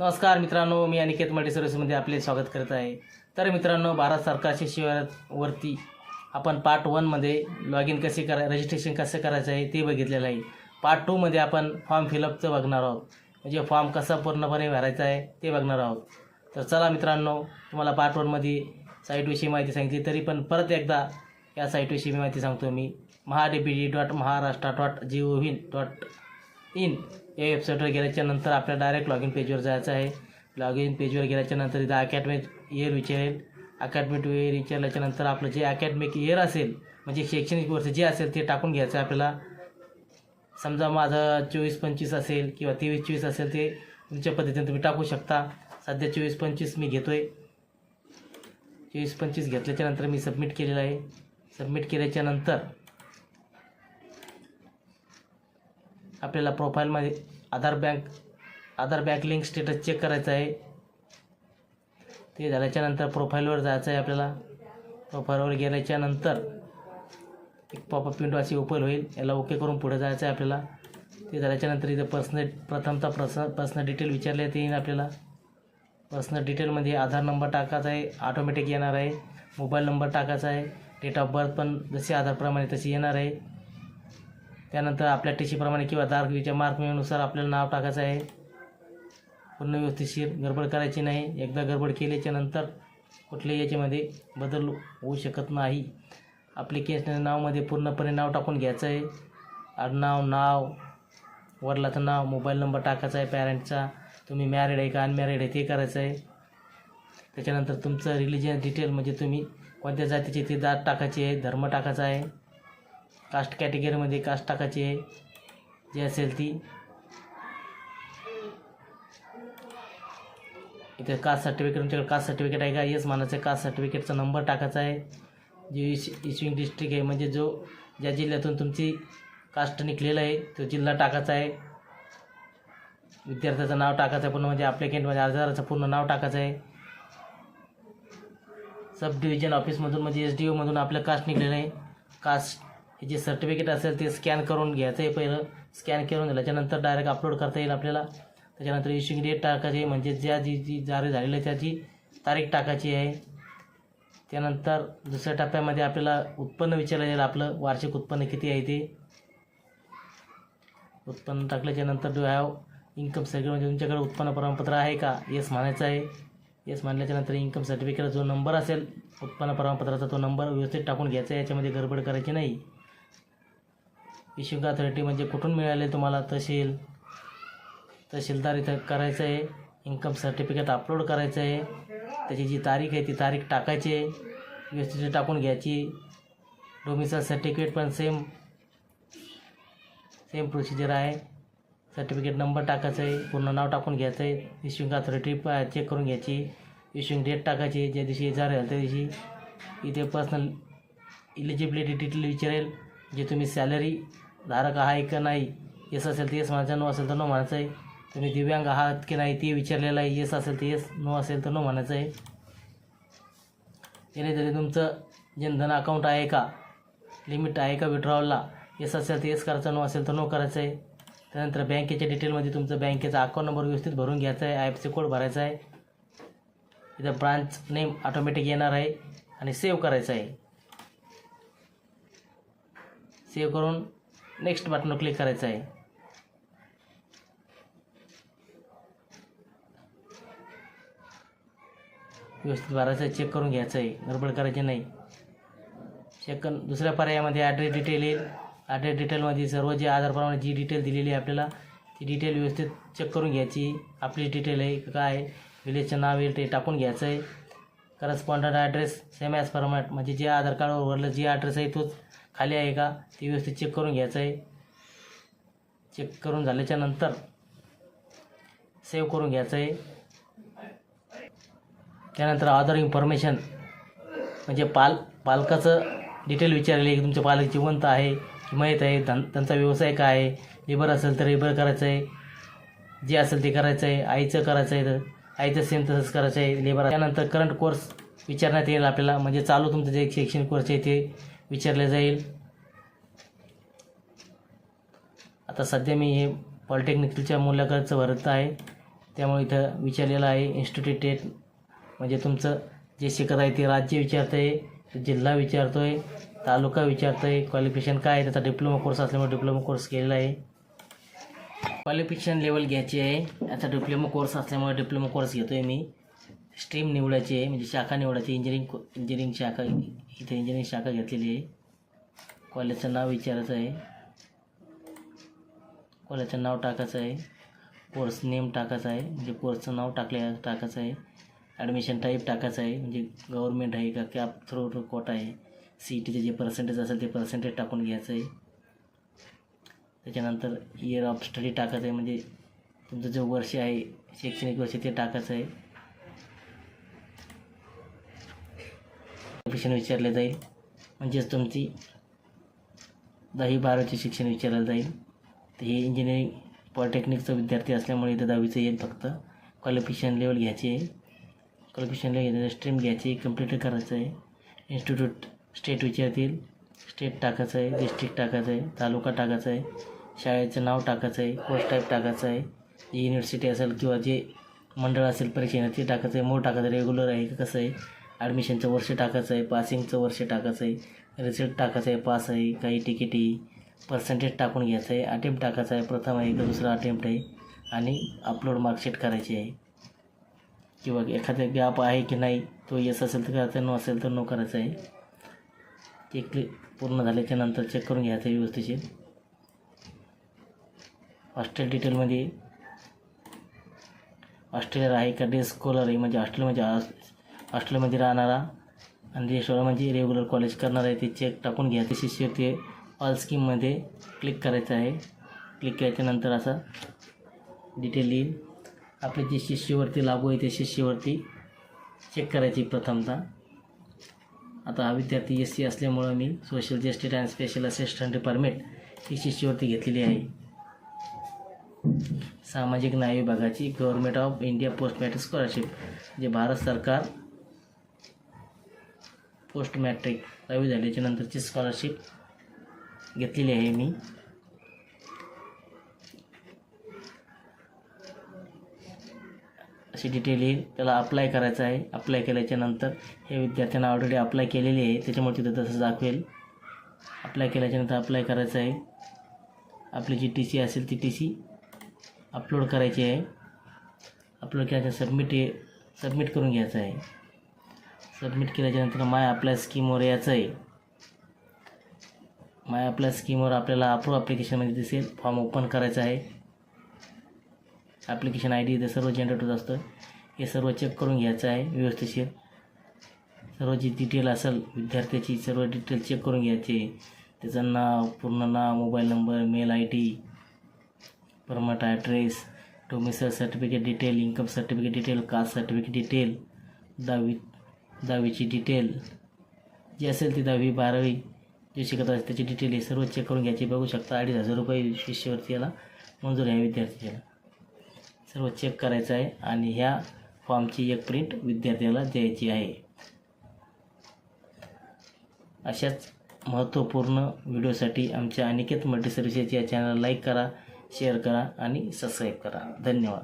नमस्कार मित्रांनो मी अनिकेत मल्टी सर्व्हिसमध्ये आपले स्वागत करत आहे. तर मित्रांनो भारत सरकारच्या शिवारावरती आपण पार्ट वनमध्ये लॉग इन कसे करा रजिस्ट्रेशन कसं करायचं आहे ते बघितलेलं आहे. पार्ट टूमध्ये आपण फॉर्म फिलअपचं बघणार आहोत. म्हणजे फॉर्म कसा पूर्णपणे भरायचा आहे ते बघणार आहोत. तर चला मित्रांनो तुम्हाला पार्ट वनमध्ये साईटविषयी माहिती सांगितली तरी पण परत एकदा या साईटविषयी मी माहिती सांगतो मी. MahaDBT dot Maharashtra dot G O V dot in. या वेबसाईटवर गेल्याच्यानंतर आपल्याला डायरेक्ट लॉग इन पेजवर जायचं आहे. लॉग इन पेजवर गेल्याच्यानंतर इथं अकॅडमिक इयर विचारेल. अकॅडमिक इयर विचारल्याच्या नंतर आपलं जे अकॅडमिक इयर असेल म्हणजे शैक्षणिक वर्ष जे असेल ते टाकून घ्यायचं आहे आपल्याला. समजा माझं चोवीस पंचवीस असेल किंवा तेवीस चोवीस असेल ते तुमच्या पद्धतीने तुम्ही टाकू शकता. सध्या चोवीस पंचवीस मी घेतो आहे चोवीस पंचवीस घेतल्याच्या नंतर मी सबमिट केलेलं आहे. सबमिट केल्याच्यानंतर आपल्याला प्रोफाईलमध्ये Aadhaar bank Aadhaar bank link status check करायचं आहे. ते झाल्याच्यानंतर प्रोफाईलवर जायचं आहे आपल्याला. प्रोफाईलवर गेल्याच्यानंतर एक पॉपअप विंडो अशी ओपन होईल. याला ओके करून पुढे जायचं आहे आपल्याला. ते झाल्याच्यानंतर इथं पर्सनल प्रथमतः पर्सनल पर्सनल डिटेल विचारण्यात येईल आपल्याला. पर्सनल डिटेलमध्ये आधार नंबर टाकायचा आहे. ऑटोमॅटिक येणार आहे. मोबाईल नंबर टाकायचा आहे. डेट ऑफ बर्थ पण जशी आधारप्रमाणे तशी येणार आहे. त्यानंतर आपल्या टीशीप्रमाणे किंवा दारवीच्या मार्कनुसार आपल्याला नाव टाकायचं आहे. पूर्ण व्यवस्थितशीर गडबड करायची नाही. एकदा गडबड केल्याच्यानंतर कुठल्याही याच्यामध्ये बदल होऊ शकत नाही. ॲप्लिकेशन नावमध्ये पूर्णपणे नाव टाकून घ्यायचं आहे. आडनाव नाव वडिलाचं नाव मोबाईल नंबर टाकायचा आहे पॅरेंटचा. तुम्ही मॅरिड आहे का अनमॅरिड आहे ते करायचं आहे. त्याच्यानंतर तुमचं रिलिजन डिटेल म्हणजे तुम्ही कोणत्या जातीचे ते दात टाकायची आहे धर्म टाकायचा आहे. कास्ट कॅटेगरीमध्ये कास्ट टाकायची. आहे जी असेल ती. इथे कास्ट सर्टिफिकेट तुमच्याकडे कास्ट सर्टिफिकेट आहे का? येस मानायचं आहे कास्ट सर्टिफिकेटचा नंबर टाकायचा आहे. जे इश इश्युइंग डिस्ट्रिक्ट आहे म्हणजे जो ज्या जिल्ह्यातून तुमची कास्ट निघलेलं आहे तो जिल्हा टाकायचा आहे. विद्यार्थ्याचं नाव टाकायचं आहे पूर्ण म्हणजे ॲप्लिकेंटमध्ये म्हणजे अर्जदाराचं पूर्ण नाव टाकायचं आहे. सब डिव्हिजन ऑफिसमधून म्हणजे एस डी ओमधून आपलं कास्ट निघलेलं आहे. कास्ट हे जे सर्टिफिकेट असेल ते स्कॅन करून घ्यायचं आहे पहिलं. स्कॅन करून त्याच्यानंतर डायरेक्ट अपलोड करता येईल आपल्याला. त्याच्यानंतर इशिंग डेट टाकायची म्हणजे ज्या जी जी जारी झालेलं आहे त्याची तारीख टाकायची आहे. त्यानंतर दुसऱ्या टप्प्यामध्ये आपल्याला उत्पन्न विचारलं जाईल. आपलं वार्षिक उत्पन्न किती आहे ते. उत्पन्न टाकल्याच्यानंतर डू हॅव इन्कम सर्टिफिकेट म्हणजे तुमच्याकडे उत्पन्न प्रमाणपत्र आहे का? येस म्हणायचं आहे. येस म्हणल्याच्यानंतर इन्कम सर्टिफिकेटचा जो नंबर असेल उत्पन्न प्रमाणपत्राचा तो नंबर व्यवस्थित टाकून घ्यायचा आहे. याच्यामध्ये गडबड करायची नाही. इश्युग अथॉरिटी म्हणजे कुठून मिळाले तुम्हाला तहसील? तहसीलदार इथं करायचं आहे इन्कम सर्टिफिकेट अपलोड करायचं आहे त्याची जी तारीख आहे ती तारीख टाकायची आहे व्यवस्थित टाकून घ्यायची. डोमिसाईल सर्टिफिकेट पण सेम सेम प्रोसिजर आहे. सर्टिफिकेट नंबर टाकायचं आहे पूर्ण नाव टाकून घ्यायचं आहे इश्युइंग अथॉरिटी चेक करून घ्यायची. इश्युइंग डेट टाकायची ज्या दिवशी झालं त्या दिवशी. इथे पर्सनल इलिजिबिलिटी डिटेल विचारेल जे तुम्ही सॅलरी धारक आहे का नाही? येस असेल तर येस म्हणायचं नो असेल तर नो म्हणायचं आहे तुम्ही दिव्यांग आहात की नाही ते विचारलेलं आहे. येस असेल तर येस नो असेल तर नो म्हणायचं आहे त्याने तरी तुमचं जनधन अकाउंट आहे का? लिमिट आहे का विड्रॉवलला येस असेल तर येस करायचं नो असेल तर नो करायचं आहे त्यानंतर बँकेच्या डिटेलमध्ये तुमचं बँकेचा अकाउंट नंबर व्यवस्थित भरून घ्यायचा आहे आय एफ सी कोड भरायचा आहे इथं ब्रांच नेम ऑटोमॅटिक येणार आहे आणि सेव्ह करायचं आहे सेव्ह करून नेक्स्ट बटनवर क्लिक करायचं आहे. व्यवस्थित भरायचं आहे चेक करून घ्यायचं आहे. गडबड करायची नाही. चेक करून दुसऱ्या पर्यायामध्ये ॲड्रेस डिटेल येईल. ॲड्रेस डिटेलमध्ये सर्व जे आधारप्रमाणे जी डिटेल दिलेली आहे आपल्याला ती डिटेल व्यवस्थित चेक करून घ्यायची. आपली डिटेल आहे काय विलेजचं नाव येईल ते टाकून घ्यायचं आहे. Correspondent address same as format म्हणजे जे आधार कार्डवर उघडलं जे ॲड्रेस आहे तोच खाली आहे का? ते व्यवस्थित चेक करून घ्यायचं आहे. चेक करून झाल्याच्यानंतर सेव्ह करून घ्यायचं आहे. त्यानंतर आधार इन्फॉर्मेशन म्हणजे पाल पालकाचं डिटेल विचारले की तुमच्या पालक जिवंत आहे की माहीत आहे धन त्यांचा व्यवसाय काय आहे? लेबर असेल तर लेबर करायचं आहे. जे असेल ते करायचं आहे. आईचं करायचं आहे तर आईचं सेम तसंच करायचं आहे लेबर त्यानंतर करंट कोर्स विचारण्यात येईल आपल्याला. म्हणजे चालू तुमचं जे शैक्षणिक कोर्स आहे ते विचारले जाईल. आता सध्या मी हे पॉलिटेक्निकलच्या मूल्याकडचं भरत आहे. त्यामुळे इथं विचारलेलं आहे इन्स्टिट्यूट टेट म्हणजे तुमचं जे शिकत आहे ते राज्य विचारतं आहे जिल्हा विचारतो आहे तालुका विचारतो आहे क्वालिफिकेशन काय आहे त्याचा डिप्लोमा कोर्स असल्यामुळे डिप्लोमा कोर्स केलेला आहे. क्वालिफिकेशन लेवल घ्यायची आहे. याचा डिप्लोमा कोर्स असल्यामुळे डिप्लोमा कोर्स घेतो आहे मी. स्ट्रीम निवडायची आहे म्हणजे शाखा निवडायची इंजिनिअरिंग इंजिनिअरिंग शाखा इथे इंजिनिअरिंग शाखा घेतलेली आहे. कॉलेजचं नाव विचारायचं आहे. कॉलेजचं नाव टाकायचं आहे. कोर्स नेम टाकायचा आहे. म्हणजे कोर्सचं नाव टाकले टाकायचं आहे. ॲडमिशन टाईप टाकायचं आहे. म्हणजे गव्हर्मेंट म्हणजे आहे का कॅप थ्रू कोटा आहे. सी ई टीचे जे पर्सेंटेज असेल ते पर्सेंटेज टाकून घ्यायचं आहे. त्याच्यानंतर इयर ऑफ स्टडी टाकायचं आहे म्हणजे तुमचं जे वर्ष आहे शैक्षणिक वर्ष ते टाकायचं आहे. शिक्षण विचारले जाईल म्हणजेच तुमची दहावी बारावीचे शिक्षण विचारलं जाईल. तर हे इंजिनिअरिंग पॉलिटेक्निकचा विद्यार्थी असल्यामुळे इथं दहावीचं येईल फक्त क्वालिफिकेशन लेवल घ्यायची आहे. क्वालिफिकेशन लेवल घ्यायचं स्ट्रीम घ्यायची कंप्लीट करायचं आहे. इन्स्टिट्यूट स्टेट विचारतील. स्टेट टाकायचं आहे डिस्ट्रिक्ट टाकायचं आहे तालुका टाकायचा आहे शाळेचं नाव टाकायचं आहे कोर्स टाईप टाकायचं आहे जी युनिव्हर्सिटी असेल किंवा जे मंडळ असेल परीक्षेनं ते टाकायचं आहे मोड टाकायचं रेग्युलर आहे का कसं आहे? ॲडमिशनचं वर्ष टाकायचं आहे पासिंगचं वर्ष टाकायचं आहे रिझल्ट टाकायचं आहे पास आहे काही तिकिटी पर्सेंटेज टाकून घ्यायचं आहे अटेम्प्ट टाकायचा आहे प्रथम आहे का दुसरा अटेम्प्ट आहे आणि अपलोड मार्कशीट करायची आहे. किंवा एखादं गॅप आहे की नाही तो येस असेल तर करायचा नो असेल तर नो करायचं आहे. चेक पूर्ण झाल्याच्यानंतर चेक करून घ्यायचं व्यवस्थेशीर हॉस्टेल डिटेलमध्ये हॉस्टेलर आहे का? डे स्कॉलर आहे. म्हणजे हॉस्टेल म्हणजे हॉस्टेलमध्ये राहणारा आणि देशवाला म्हणजे रेग्युलर कॉलेज करणार आहे. ते चेक टाकून घ्यायचं शिष्यवृत्ती ऑल स्कीममध्ये क्लिक करायचं आहे. क्लिक केल्याच्यानंतर असं डिटेल येईल. आपली जी शिष्यवृत्ती लागू आहे ते शिष्यवृत्ती चेक करायची प्रथमतः. आता हा विद्यार्थी एस सी असल्यामुळं मी social justice and special assistant department ही शिष्यवृत्ती घेतलेली आहे. सामाजिक न्याय विभागाची government of India post matric scholarship जे भारत सरकार पोस्ट मॅट्रिक दहावी झाल्याच्या नंतरची स्कॉलरशिप घेतलेली आहे मी. अशी डिटेल येईल त्याला अप्लाय करायचं आहे. अप्लाय केल्याच्यानंतर हे विद्यार्थ्यांना ऑलरेडी अप्लाय केलेली आहे. त्याच्यामुळे तिथं तसं दाखवेल. अप्लाय केल्याच्यानंतर अप्लाय करायचं आहे. आपली जी टी सी असेल ती टी सी अपलोड करायची आहे. अपलोड केल्याच्या सबमिट सबमिट करून घ्यायचं आहे. सबमिट केल्याच्यानंतर माय अप्लाय स्कीमवर यायचं आहे. माय अप्लाय स्कीमवर आपल्याला अप्रूव्ह ॲप्लिकेशनमध्ये दिसेल. फॉर्म ओपन करायचा आहे. ॲप्लिकेशन आय डी इथे सर्व जनरेट होत असतं. हे सर्व चेक करून घ्यायचं आहे व्यवस्थिशीर सर्व जी डिटेल असेल विद्यार्थ्याची सर्व डिटेल चेक करून घ्यायचे. त्याचं नाव पूर्ण नाव mobile number mail I D permanent address domicile certificate detail income certificate detail caste certificate detail दहावी दहावीची डिटेल जी असेल ती दहावी बारावी जे शिकत असेल त्याची डिटेल हे सर्व चेक करून घ्यायची. बघू शकता अडीच हजार रुपये शिष्यवृत्ती याला मंजूर आहे विद्यार्थ्याला. सर्व चेक करायचं आहे आणि ह्या फॉर्मची एक प्रिंट विद्यार्थ्याला द्यायची आहे. अशाच महत्त्वपूर्ण व्हिडिओसाठी आमच्या अनिकेत मल्टी सर्व्हिसेस या चॅनल लाईक करा शेअर करा आणि सबस्क्राईब करा. धन्यवाद.